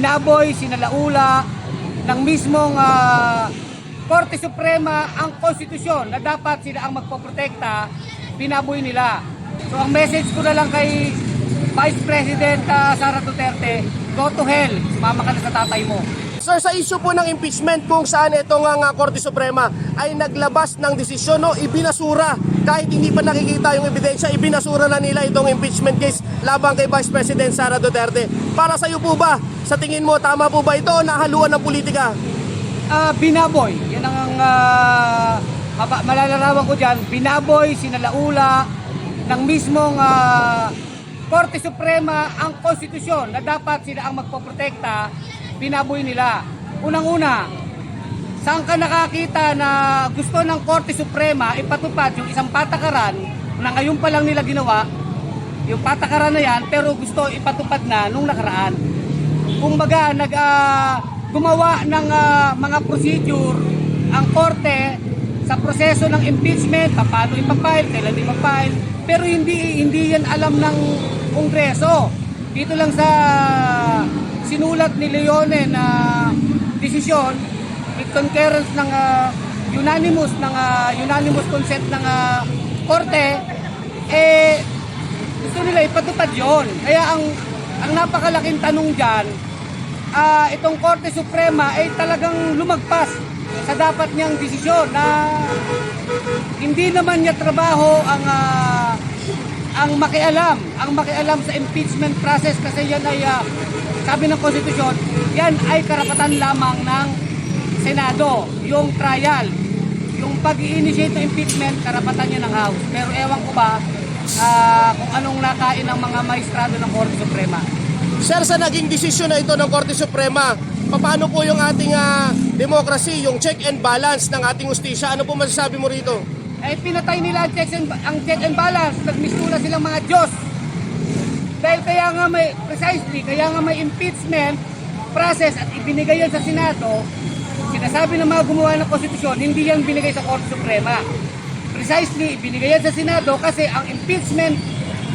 binaboy, sinalaula ng mismong ah, Korte Suprema ang konstitusyon na dapat sila ang magpoprotekta, binaboy nila. So ang message ko na lang kay Vice President ah, Sara Duterte, go to hell, sumama ka sa tatay mo. Sir, sa issue po ng impeachment kung saan itong nga Korte Suprema ay naglabas ng desisyon no, ibinasura kahit hindi pa nakikita yung ebidensya, ibinasura na nila itong impeachment case laban kay Vice President Sara Duterte. Para sa iyo po ba, sa tingin mo, tama po ba ito o nahaluan ng politika? Ah, binaboy, yan ang uh, malalarawan ko dyan, binaboy, sinalaula ng mismong ah, Korte Suprema ang konstitusyon na dapat sila ang magpoprotekta, binaboy nila. Unang-una, saan ka nakakita na gusto ng Korte Suprema ipatupad yung isang patakaran na ngayon pa lang nila ginawa, yung patakaran na yan, pero gusto ipatupad na nung nakaraan. Kumbaga, nag, ah, gumawa ng ah, mga procedure ang korte sa proseso ng impeachment, paano ipapile, kailan ipapile, pero hindi hindi yan alam ng Kongreso. Dito lang sa sinulat ni Leone na desisyon with concurrence ng ah, unanimous ng ah, unanimous consent ng ah, korte eh gusto nila ipatupad yon. Kaya ang ang napakalaking tanong diyan ah, itong Korte Suprema ay talagang lumagpas sa dapat niyang desisyon na hindi naman niya trabaho ang ah, ang makialam, ang makialam sa impeachment process kasi yan ay ah, sabi ng konstitusyon, yan ay karapatan lamang ng Senado, yung trial, yung pag-i-initiate ng impeachment, karapatan niya ng House. Pero ewan ko ba ah, kung anong nakain ng mga maestrado ng Korte Suprema. Sir, sa naging desisyon na ito ng Korte Suprema, paano po yung ating ah, democracy, yung check and balance ng ating ustisya? Ano po masasabi mo rito? eh pinatay nila ang checks and, ang check and balance, nagmistula silang mga Diyos. Dahil kaya nga may, precisely, kaya nga may impeachment process at ibinigay yan sa Senado, sinasabi ng mga gumawa ng konstitusyon, hindi yan binigay sa Korte Suprema. Precisely, ibinigay yan sa Senado kasi ang impeachment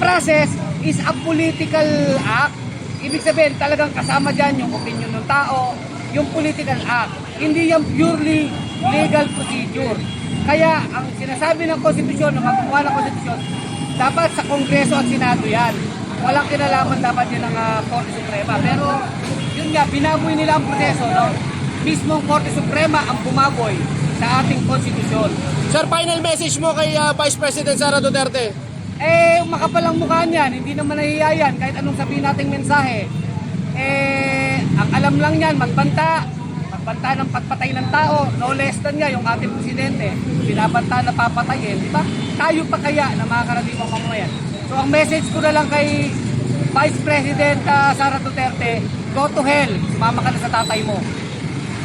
process is a political act. Ibig sabihin, talagang kasama dyan yung opinion ng tao, yung political act. Hindi yan purely legal procedure. Kaya ang sinasabi ng konstitusyon, ng magkukuha ng konstitusyon, dapat sa Kongreso at Senado yan. Walang kinalaman dapat yun ng ah, Korte Suprema. Pero yun nga, binaboy nila ang proseso, no? Mismong Korte Suprema ang bumaboy sa ating konstitusyon. Sir, final message mo kay ah, Vice President Sara Duterte? Eh, makapalang mukha niyan, hindi naman nahihiya yan kahit anong sabihin nating mensahe. Eh, ang alam lang niyan, magbanta, magbanta ng pagpatay ng tao, no less than nga yung ating presidente, binabanta na papatayin, di ba? Tayo pa kaya na mga karaniwang mamamayan. So ang message ko na lang kay Vice President ah, Sara Duterte, go to hell, sumama ka na sa tatay mo.